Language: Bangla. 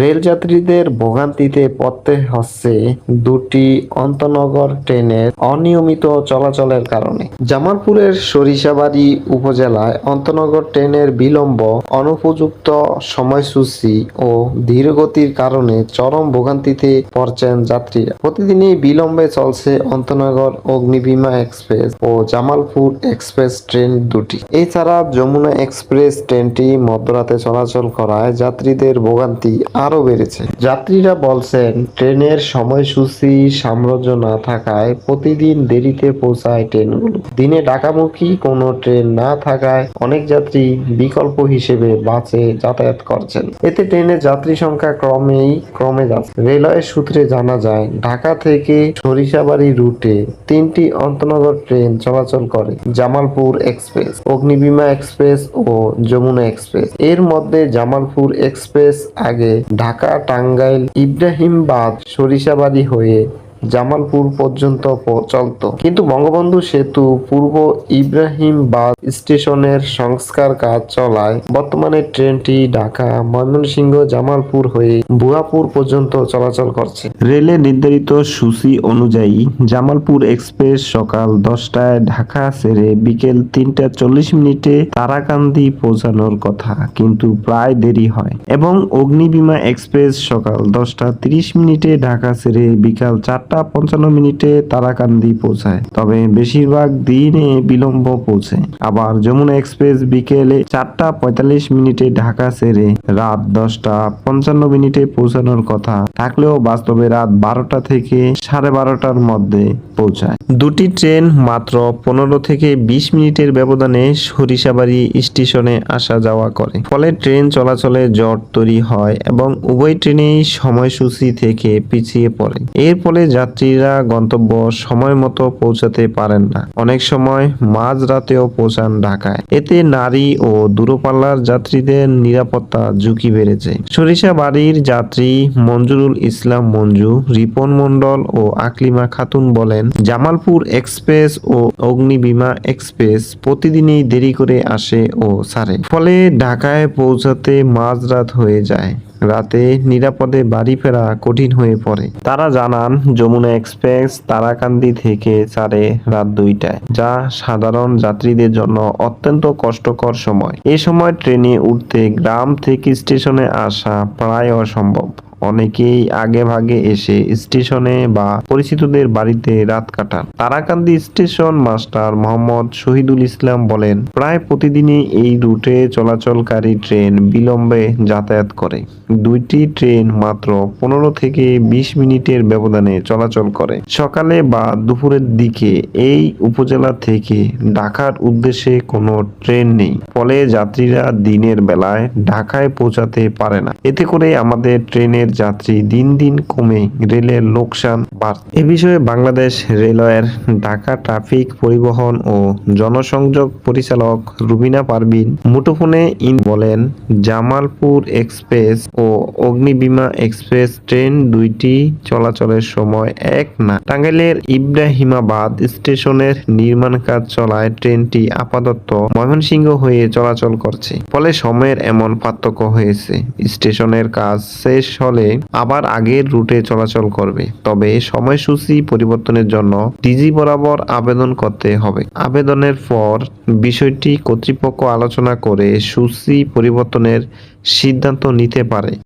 রেল যাত্রীদের ভোগান্তিতে পড়তে হচ্ছে দুটি অন্তনগর ট্রেনের অনিয়মিত চলাচলের কারণে। জামালপুরের সরিষাবাড়ি উপজেলায় অন্তনগর ট্রেনের বিলম্ব, অনুপযুক্ত সময়সূচি ও ধীরগতির কারণে চরম ভোগান্তিতে পড়ছেন যাত্রীরা। প্রতিদিনই বিলম্বে চলছে অন্তনগর অগ্নিবীমা এক্সপ্রেস ও জামালপুর এক্সপ্রেস ট্রেন দুটি। এছাড়া যমুনা এক্সপ্রেস ট্রেনটি মধ্যরাতে চলাচল করায় যাত্রীদের ভোগান্তি আরও বেড়েছে। যাত্রীরা বলছেন, ট্রেনের সময়সূচি সাম্রাজ্য না থাকায় প্রতিদিন দেরিতে পৌঁছায় ট্রেনগুলো। দিনে ঢাকামুখী কোনো ট্রেন না থাকায় অনেক যাত্রী বিকল্প হিসেবে বাসে যাতায়াত করছেন। এতে ট্রেনের যাত্রী সংখ্যা ক্রমেই ক্রমে যাচ্ছে। রেলওয়ের সূত্রে জানা যায়, ঢাকা থেকে সরিষাবাড়ি রুটে তিনটি অন্তনগর ট্রেন চলাচল করে জামালপুর এক্সপ্রেস, অগ্নিবীমা এক্সপ্রেস ও যমুনা এক্সপ্রেস। এর মধ্যে জামালপুর এক্সপ্রেস আগে ঢাকা টাঙ্গাইল ইব্রাহিমবাদ সরিষাবাদী হয়ে জামালপুর পর্যন্ত চলত কিন্তু বঙ্গবন্ধু সেতু পূর্ব ইব্রাহিমবাদ স্টেশনের সংস্কার কাজ চলায় বর্তমানে ট্রেনটি ঢাকা, ময়মনসিংহ, জামালপুর হয়ে বুয়াপুর পর্যন্ত চলাচল করছে। রেলের নির্ধারিত সূচি অনুযায়ী জামালপুর এক্সপ্রেস সকাল দশটায় ঢাকা ছেড়ে বিকেল তিনটা চল্লিশ মিনিটে তারাকান্দি পৌঁছানোর কথা, কিন্তু প্রায় দেরি হয়। এবং অগ্নিবীমা এক্সপ্রেস সকাল দশটা তিরিশ মিনিটে ঢাকা ছেড়ে বিকাল চারটা পঞ্চান্ন মিনিটে তারাকান্দি পৌঁছায়। তবে বেশিরভাগ দিনে বিলম্ব পৌঁছে। আবার যমুনা এক্সপ্রেস বিকেলে চারটা পঁয়তাল্লিশ মিনিটে ঢাকা ছেড়ে রাত দশটা পঞ্চান্ন মিনিটে পৌঁছানোর কথা থাকলেও বাস্তবে রাত বারোটা থেকে সাড়ে বারোটার মধ্যে পৌঁছায়। দুটি ট্রেন মাত্র পনেরো থেকে বিশ মিনিটের ব্যবধানে সরিষাবাড়ি স্টেশনে আসা যাওয়া করে। ফলে ট্রেন চলাচলে জট তৈরি হয় এবং উভয় ট্রেনেই সময়সূচি থেকে পিছিয়ে পড়ে। এর ফলে যাত্রীরা গন্তব্য সময় মতো পৌঁছাতে পারেন না। অনেক সময় মাঝ রাতেও পৌঁছান ঢাকায়। এতে নারী ও দূরপাল্লার যাত্রীদের নিরাপত্তা ঝুঁকি বেড়েছে। সরিষাবাড়ির যাত্রী মঞ্জুরুল ইসলাম মঞ্জু, রিপন মন্ডল ও আকলিমা খাতুন বলেন, জামালপুর এক্সপ্রেস ও অগ্নিবীমা এক্সপ্রেস প্রতিদিনই দেরি করে আসে ও ছাড়ে ফলে ঢাকায় পৌঁছাতে মাঝরাত হয়ে যায়। রাতে নিরাপদে বাড়ি ফেরা কঠিন হয়ে পড়ে। তারা জানান, যমুনা এক্সপ্রেস তারাকান্দি থেকে ছাড়ে রাত দুইটায়, যা সাধারণ যাত্রীদের জন্য অত্যন্ত কষ্টকর সময়। এ সময় ট্রেনে উঠতে গ্রাম থেকে স্টেশনে আসা প্রায় অসম্ভব। অনেকেই আগে ভাগে এসে স্টেশনে বা পরিচিতদের বাড়িতে রাত কাটান। তারাকান্দি স্টেশন মাস্টার মোহাম্মদ শহীদুল ইসলাম বলেন, প্রায় প্রতিদিনই এই রুটে চলাচলকারী ট্রেন বিলম্বে যাতায়াত করে। দুইটি ট্রেন মাত্র পনেরো থেকে বিশ মিনিটের ব্যবধানে চলাচল করে। সকালে বা দুপুরের দিকে এই উপজেলা থেকে ঢাকার উদ্দেশ্যে কোনো ট্রেন নেই। ফলে যাত্রীরা দিনের বেলায় ঢাকায় পৌঁছাতে পারে না। এতে করে আমাদের ট্রেনের যাত্রী দিন দিন কমে রেলের লোকসান বাড়ছে এ বিষয়ে বাংলাদেশ রেলওয়ের ঢাকা ট্রাফিক পরিবহন ও জনসংযোগ পরিচালক রুবিনা পারভিন মুঠোফোনে ইন বলেন, জামালপুর এক্সপ্রেস ও অগ্নিবীমা এক্সপ্রেস ট্রেন দুইটি চলাচলের সময় এক না। টাঙ্গাইলের ইব্রাহিমাবাদ স্টেশনের নির্মাণ কাজ চলায় ট্রেনটি আপাতত ময়মনসিংহ হয়ে চলাচল করছে, ফলে সময়ের এমন পার্থক্য হয়েছে। স্টেশনের কাজ শেষ হলে আবার আগের রুটে চলাচল করবে। তবে সময়সূচি পরিবর্তনের জন্য ডিজি বরাবর আবেদন করতে হবে। আবেদনের পর বিষয়টি কর্তৃপক্ষ আলোচনা করে সূচি পরিবর্তনের সিদ্ধান্ত নিতে পারে।